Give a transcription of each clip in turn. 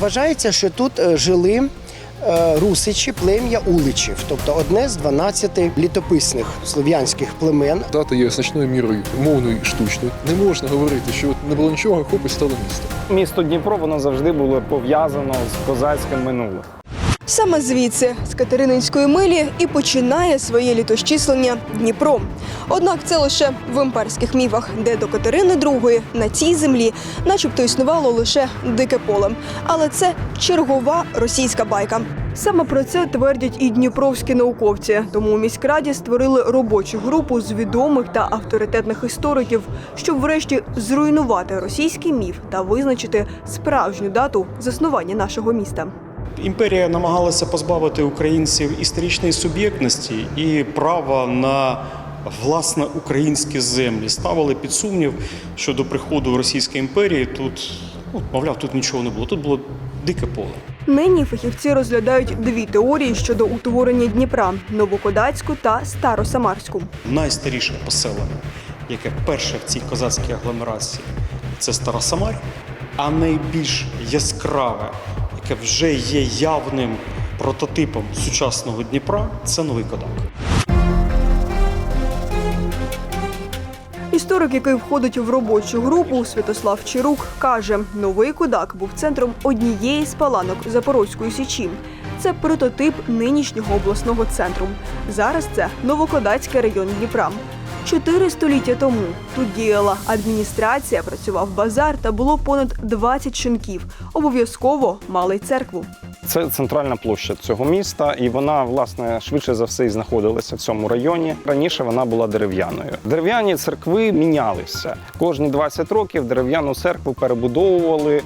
Вважається, що тут е, жили е, русичі, плем'я уличів, тобто одне з 12 літописних слов'янських племен. Дата є значною мірою мовною і штучною. Не можна говорити, що не було нічого, хоп і стало місто. Місто Дніпро воно завжди було пов'язано з козацьким минулим. Саме звідси, з Катерининської милі, і починає своє літосчислення Дніпро. Однак це лише в імперських міфах, де до Катерини II на цій землі, начебто, існувало лише дике поле. Але це чергова російська байка. Саме про це твердять і дніпровські науковці. Тому у міськраді створили робочу групу з відомих та авторитетних істориків, щоб врешті зруйнувати російський міф та визначити справжню дату заснування нашого міста. Імперія намагалася позбавити українців історичної суб'єктності і права на власне українські землі. Ставили під сумнів, що до приходу Російської імперії тут, ну, мовляв, тут нічого не було. Тут було дике поле. Нині фахівці розглядають дві теорії щодо утворення Дніпра новокодацьку та старосамарську. Найстаріше поселення, яке перше в цій козацькій агломерації, це Стара Самарь, а найбільш яскраве, яке вже є явним прототипом сучасного Дніпра, це Новий Кодак. Історик, який входить в робочу групу, Святослав Чирук, каже, новий кудак був центром однієї з паланок Запорозької січі. Це прототип нинішнього обласного центру. Зараз це Новокодацький район Дніпра. Чотири століття тому тут діяла адміністрація, працював базар та було понад 20 шинків. Обов'язково мали церкву. Це центральна площа цього міста, і вона, власне, швидше за все і знаходилася в цьому районі. Раніше вона була дерев'яною. Дерев'яні церкви мінялися. Кожні 20 років дерев'яну церкву перебудовували,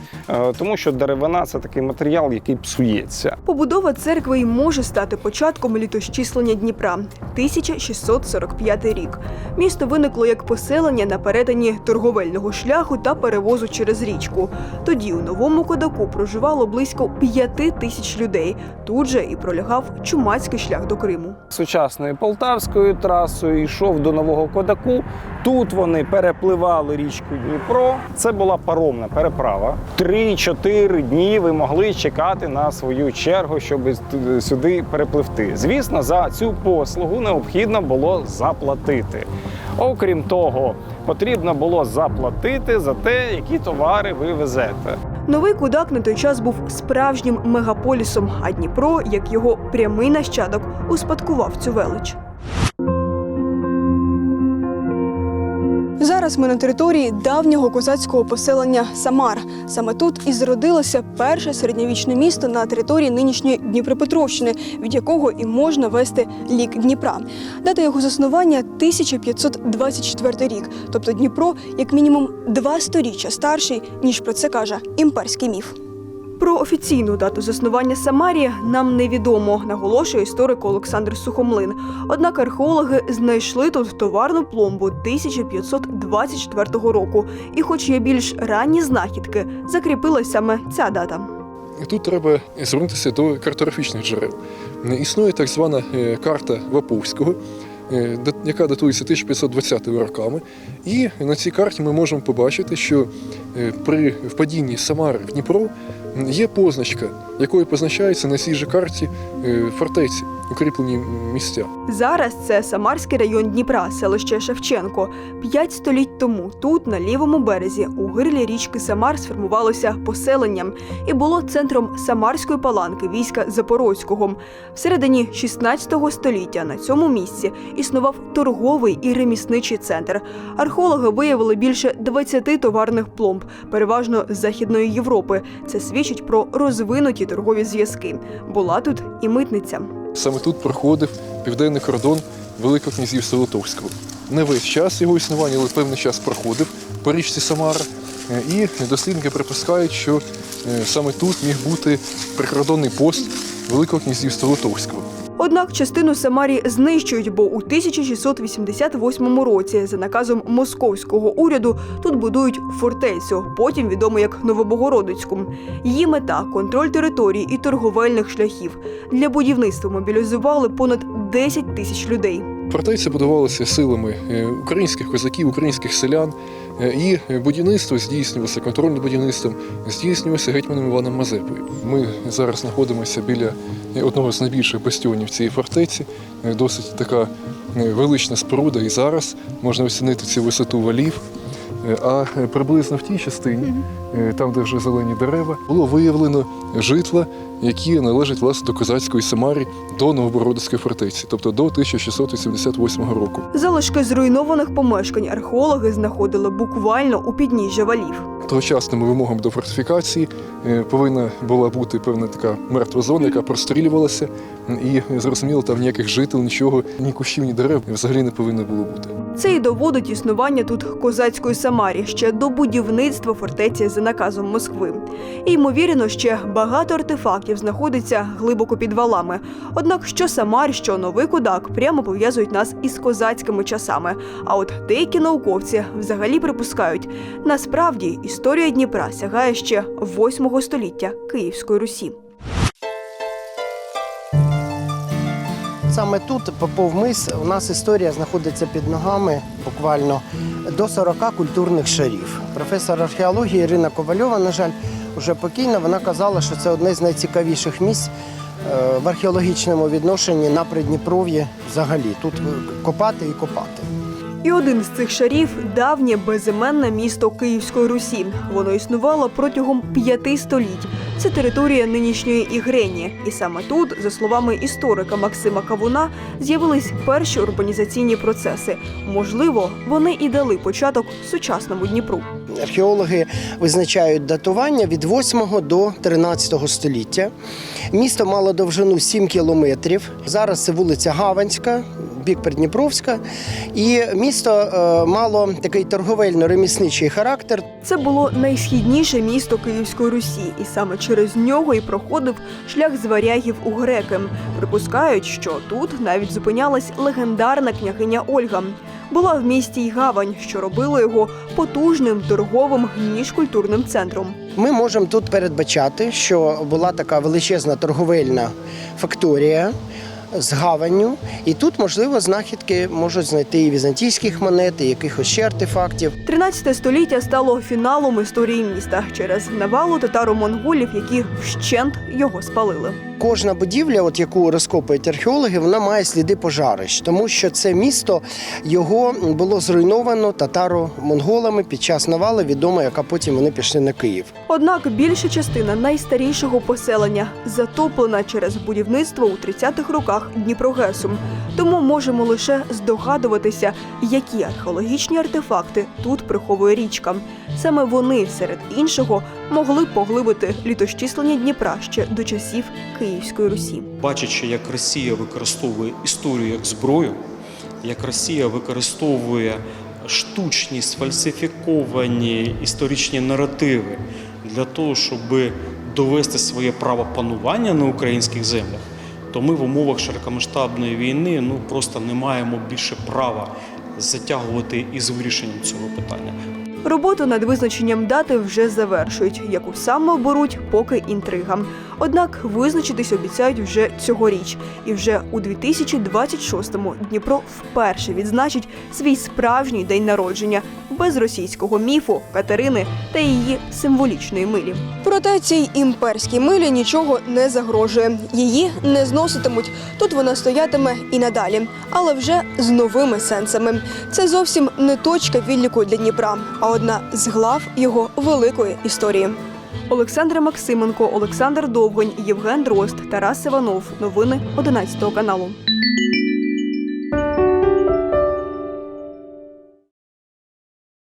тому що деревина це такий матеріал, який псується. Побудова церкви й може стати початком літосчислення Дніпра 1645 рік. Місто виникло як поселення на перетині торговельного шляху та перевозу через річку. Тоді у новому кодаку проживало близько п'яти тисяч людей. Тут же і пролягав чумацький шлях до Криму. Сучасною полтавською трасою йшов до нового кодаку. Тут вони перепливали річку Дніпро. Це була паромна переправа. Три-чотири дні ви могли чекати на свою чергу, щоб сюди перепливти. Звісно, за цю послугу необхідно було заплатити. Окрім того, потрібно було заплатити за те, які товари ви везете. Новий кудак на той час був справжнім мегаполісом, а Дніпро, як його прямий нащадок, успадкував цю велич. Зараз ми на території давнього козацького поселення Самар. Саме тут і зродилося перше середньовічне місто на території нинішньої Дніпропетровщини, від якого і можна вести лік Дніпра. Дата його заснування 1524 рік. Тобто Дніпро як мінімум два сторіччя старший, ніж про це каже імперський міф. Про офіційну дату заснування Самарії нам невідомо, наголошує історик Олександр Сухомлин. Однак археологи знайшли тут товарну пломбу 1524 року. І, хоч є більш ранні знахідки, закріпилась саме ця дата. Тут треба звернутися до картографічних джерел. Існує так звана е, карта Ваповського, е, яка датується 1520 роками. І на цій карті ми можемо побачити, що е, при впадінні Самари в Дніпро є позначка, якою позначається на цій же карті е, фортеці, укріплені місця. Зараз це Самарський район Дніпра, селище Шевченко. П'ять століть тому тут, на лівому березі, у гирлі річки Самар сформувалося поселенням і було центром Самарської паланки війська Запорозького. Всередині 16 століття на цьому місці існував торговий і ремісничий центр. Археологи виявили більше 20 товарних пломб, переважно з Західної Європи. Це свідчить про розвинуті торгові зв'язки. Була тут і митниця. Саме тут проходив південний кордон Великого князівства Литовського. Не весь час його існування, але певний час проходив по річці Самара. Е, І дослідники припускають, що е, саме тут міг бути прикордонний пост Великого князівства Литовського. Однак частину Самарі знищують, бо у 1688 році за наказом московського уряду тут будують фортецю, потім відому як Новобогородицьку. Її мета контроль територій і торговельних шляхів. Для будівництва мобілізували понад 10 тисяч людей. Фортеця будувалася силами е, українських козаків, українських селян. Е, І будівництво здійснювалося, контроль над будівництвом здійснювався гетьманом Іваном Мазепою. Ми зараз знаходимося біля одного з найбільших бастіонів цієї фортеці. Е, Досить така е, велична споруда, і зараз можна оцінити цю висоту валів. А е, приблизно в тій частині, е, там, де вже зелені дерева, було виявлено житла, які належать власне до козацької Самарі до Новобородицької фортеці, тобто до 1688 року. Залишки зруйнованих помешкань археологи знаходили буквально у підніжжя валів. Тогочасними вимогами до фортифікації е, повинна була бути певна така мертва зона, яка прострілювалася, і зрозуміло, там ніяких жител, нічого, ні кущів, ні дерев взагалі не повинно було бути. Це і доводить існування тут козацької Самарі ще до будівництва фортеці за наказом Москви. І, ймовірно, ще багато артефактів знаходиться глибоко під валами. Однак що Самар, що новий кудак прямо пов'язують нас із козацькими часами. А от деякі науковці взагалі припускають, насправді історія Дніпра сягає ще 8 століття Київської Русі. Саме тут, Попов мис, у нас історія знаходиться під ногами буквально до 40 культурних шарів. Професор археології Ірина Ковальова, на жаль, вже покійна. Вона казала, що це одне з найцікавіших місць е, в археологічному відношенні на Придніпров'ї взагалі. Тут е, копати і копати. І один з цих шарів давнє безіменне місто Київської Русі. Воно існувало протягом п'яти століть. Це територія нинішньої Ігрені. І саме тут, за словами історика Максима Кавуна, з'явились перші урбанізаційні процеси. Можливо, вони і дали початок сучасному Дніпру. Археологи визначають датування від 8 до 13 століття. Місто мало довжину 7 кілометрів. Зараз це вулиця Гаванська, бік Придніпровська. І місто е, мало такий торговельно-ремісничий характер. Це було найсхідніше місто Київської Русі, і саме через нього і проходив шлях з варягів у греки. Припускають, що тут навіть зупинялась легендарна княгиня Ольга. Була в місті й гавань, що робило його потужним торговим міжкультурним центром. Ми можемо тут передбачати, що була така величезна торговельна факторія з гаванню, і тут, можливо, знахідки можуть знайти і візантійських монет, і якихось ще артефактів. 13 століття стало фіналом історії міста через навалу татаро-монголів, які вщент його спалили. Кожна будівля, от яку розкопують археологи, вона має сліди пожарищ, тому що це місто його було зруйновано татаро-монголами під час навали, відомо, яка потім вони пішли на Київ. Однак більша частина найстарішого поселення затоплена через будівництво у 30-х роках Дніпрогесу. Тому можемо лише здогадуватися, які археологічні артефакти тут приховує річка. Саме вони, серед іншого, могли поглибити літощислення Дніпра ще до часів Київської Русі. бачачи, як Росія використовує історію як зброю, як Росія використовує штучні сфальсифіковані історичні наративи для того, щоб довести своє право панування на українських землях, то ми в умовах широкомасштабної війни ну просто не маємо більше права затягувати із вирішенням цього питання. Роботу над визначенням дати вже завершують, яку саме оберуть, поки інтрига. Однак визначитись обіцяють вже цьогоріч, і вже у 2026-му Дніпро вперше відзначить свій справжній день народження без російського міфу, Катерини та її символічної милі. Проте цій імперській милі нічого не загрожує. Її не зноситимуть. Тут вона стоятиме і надалі, але вже з новими сенсами. Це зовсім не точка відліку для Дніпра, а одна з глав його великої історії. Олександр Максименко, Олександр Довгонь, Євген Дрозд, Тарас Іванов. Новини 11 каналу.